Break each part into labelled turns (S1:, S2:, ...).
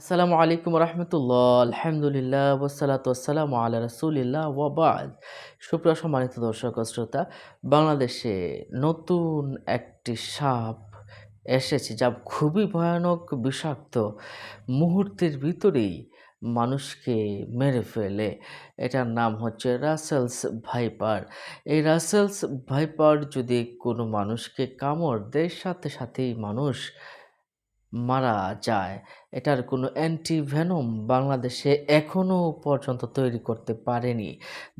S1: আসসালামু আলাইকুম রহমতুল্লাহ, আলহামদুলিল্লাহ ওসালাত ওসালাম আল্লাহ রসুলিল্লাহ ওয়াবাদ সুপ্রিয় সম্মানিত দর্শক শ্রোতা, বাংলাদেশে নতুন একটি সাপ এসেছে যা খুবই ভয়ানক, বিষাক্ত মুহূর্তের ভিতরেই মানুষকে মেরে ফেলে। এটার নাম হচ্ছে রাসেলস ভাইপার। এই রাসেলস ভাইপার যদি কোনো মানুষকে কামড় দেয়, সাথে সাথেই মানুষ মারা যায়। এটার কোনো অ্যান্টিভেনম বাংলাদেশে এখনও পর্যন্ত তৈরি করতে পারেনি।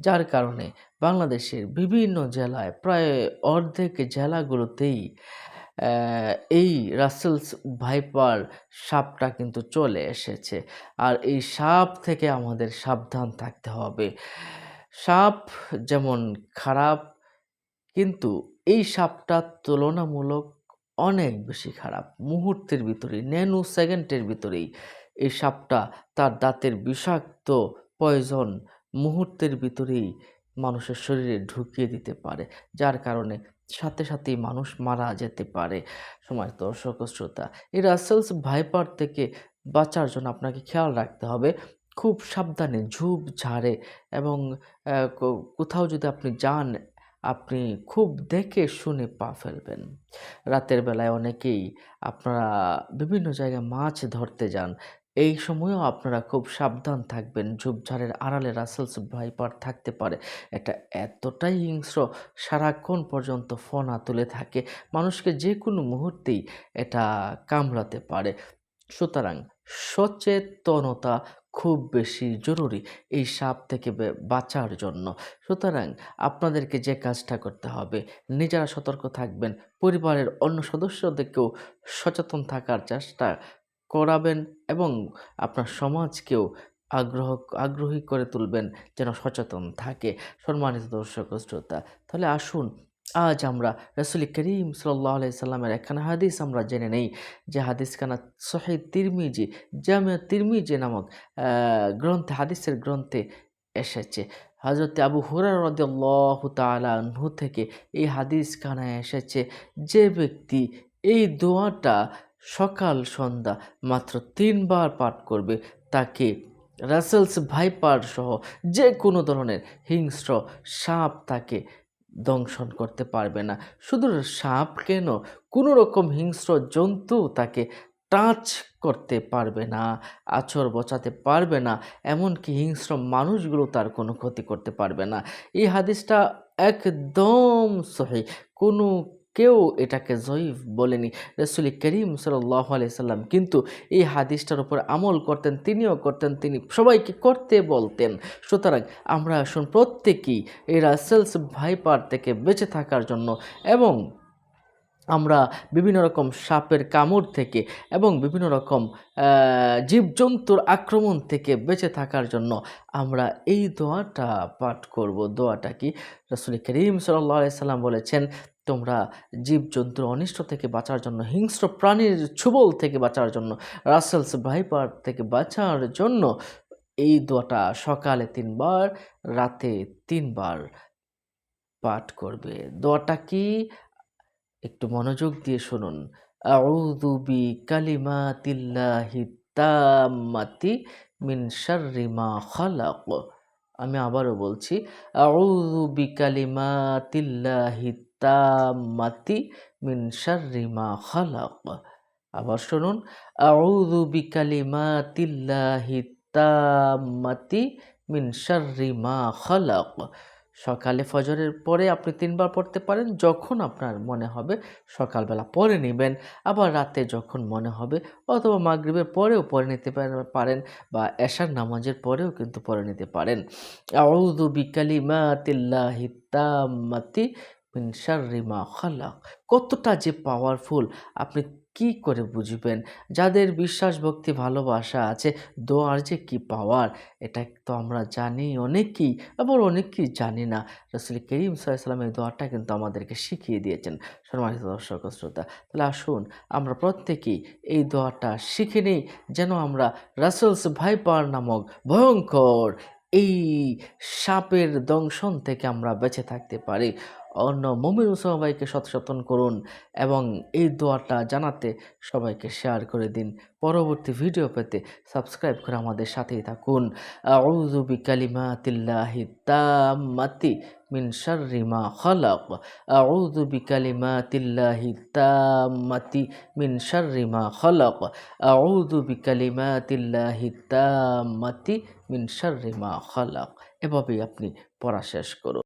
S1: যার কারণে বাংলাদেশের বিভিন্ন জেলায় প্রায় অর্ধেক জেলাগুলোতেই এই রাসেলস ভাইপার সাপটা কিন্তু চলে এসেছে। আর এই সাপ থেকে আমাদের সাবধান থাকতে হবে। সাপ যেমন খারাপ, কিন্তু এই সাপটা তুলনামূলক অনেক বেশি খারাপ। মুহূর্তের ভিতরেই ন্যানো সেকেন্ডের ভিতরেই এই সাপটা তার দাঁতের বিষাক্ত পয়জন মুহূর্তের ভিতরেই মানুষের শরীরে ঢুকিয়ে দিতে পারে, যার কারণে সাথে সাথেই মানুষ মারা যেতে পারে। সময় দর্শক শ্রোতা এই রাসেলস ভাইপার থেকে বাঁচার জন্য আপনাকে খেয়াল রাখতে হবে। খুব সাবধানে ঝুপ ঝাড়ে এবং কোথাও যদি আপনি যান আপনি খুব দেখে শুনে পা ফেলবেন। রাতের বেলায় অনেকেই আপনারা বিভিন্ন জায়গায় মাছ ধরতে যান। এই সময়েও আপনারা খুব সাবধান থাকবেন। ঝোপঝাড়ের আড়ালে রাসেলস ভাইপার থাকতে পারে। এটা এতটাই হিংস্র, সারাক্ষণ পর্যন্ত ফনা তুলে থাকে। মানুষকে যে কোনো মুহূর্তেই এটা কামড়াতে পারে। সুতরাং সচেতনতা খুব বেশি জরুরি এই সাপ থেকে বাঁচার জন্য। সুতরাং আপনাদেরকে যে কাজটা করতে হবে, নিজেরা সতর্ক থাকবেন, পরিবারের অন্য সদস্যদেরকেও সচেতন থাকার চেষ্টা করাবেন এবং আপনার সমাজকেও আগ্রহ, আগ্রহী করে তুলবেন যেন সচেতন থাকে। সম্মানিত দর্শক শ্রোতা, তাহলে আসুন আজ আমরা রসুল করিম সাল্লাহ সাল্লামের একখানা হাদিস আমরা জেনে নেই। যে হাদিসখানা সহি তিরমিজি, জামিয়া তিরমিজি নামক গ্রন্থে, হাদিসের গ্রন্থে এসেছে। হজরত আবু হুরার আনহু থেকে এই হাদিস খানায় এসেছে যে ব্যক্তি এই দোয়াটা সকাল, সন্ধ্যা মাত্র তিনবার পাঠ করবে, তাকে রাসেলস ভাইপার সহ যে কোনো ধরনের হিংস্র সাপ তাকে দংশন করতে পারবে না। শুধু সাপ কেন? কোনো রকম হিংস্র জন্তু তাকে টাচ করতে পারবে না, আছর বচাতে পারবে না, এমনকি হিংস্র মানুষগুলো তার কোনো ক্ষতি করতে পারবে না। এই হাদিসটা একদম সহি। কোনো কেউ এটাকে জয়ীফ বলেনি। রসুল করিম সাল্লাহ সাল্লাম কিন্তু এই হাদিসটার উপর আমল করতেন, তিনিও করতেন, তিনি সবাইকে করতে বলতেন। সুতরাং আমরা আসুন প্রত্যেকেই এই রাসেলস ভাইপার থেকে বেঁচে থাকার জন্য এবং আমরা বিভিন্ন রকম সাপের কামড় থেকে এবং বিভিন্ন রকম জীবজন্তুর আক্রমণ থেকে বেঁচে থাকার জন্য আমরা এই দোয়াটা পাঠ করব। দোয়াটা কি? রসুল করিম সাল্লাহ সাল্লাম বলেছেন, তোমরা জীবজন্তুর অনিষ্ট থেকে বাঁচার জন্য, হিংস্র প্রাণীর ছুবল থেকে বাঁচার জন্য রাসেলস ভাইপার থেকে বাঁচার জন্য এই দোয়াটা সকালে তিনবার, রাতে তিনবার পাঠ করবে। দোয়াটা কি? একটু মনোযোগ দিয়ে শুনুন। আউযু বি কালিমাতিল্লাহি তাম্মাতি মিন শাররি মা খালাক। আমি আবারও বলছি, আউযু বি কালিমাতিল্লাহি তাম্মাতি মিন শাররি মা খালাক। আবার শুনুন, আউযু বি কালিমাতিল্লাহি তাম্মাতি মিন শাররি মা খালাক। সকালে ফজরের পরে আপনি তিনবার পড়তে পারেন, যখন আপনার মনে হবে সকালবেলা পরে নেবেন। আবার রাতে যখন মনে হবে অথবা মাগরিবের পরেও পরে নিতে পার- পারেন বা এশার নামাজের পরেও কিন্তু পরে নিতে পারেন। আউযু বিকালিমাতিল্লাহি তাম্মাতি মিন শাররি মা খালাক। কতটা যে পাওয়ারফুল আপনি কি করে বুঝবেন? যাদের বিশ্বাস, ভক্তি, ভালোবাসা আছে, দোয়ার যে কি পাওয়ার, এটা তো আমরা জানি অনেকেই আবার অনেকেই জানি না। রসুল করিম সাল্লাম এই দোয়াটা কিন্তু আমাদেরকে শিখিয়ে দিয়েছেন। সম্মানিত দর্শক শ্রোতা, তাহলে আসুন আমরা প্রত্যেকেই এই দোয়াটা শিখে নিই, যেন আমরা রাসেলস ভাইপার নামক ভয়ঙ্কর এই সাপের দংশন থেকে আমরা বেঁচে থাকতে পারি। অন্য মমিন ভাইকে সচেতন করুন এবং এই দোয়াটা জানাতে সবাইকে শেয়ার করে দিন। পরবর্তী ভিডিও পেতে সাবস্ক্রাইব করে আমাদের সাথেই থাকুন। আউযু বিকালিমাতিল্লাহি তাম্মাতি মিন শাররি মা খালাক। আউযু বিকালিমাতিল্লাহি তাম্মাতি মিন শাররি মা খালাক। আউযু বিকালিমাতিল্লাহি তাম্মাতি মিন শাররি মা খালাক। এভাবেই আপনি পড়া শেষ করুন।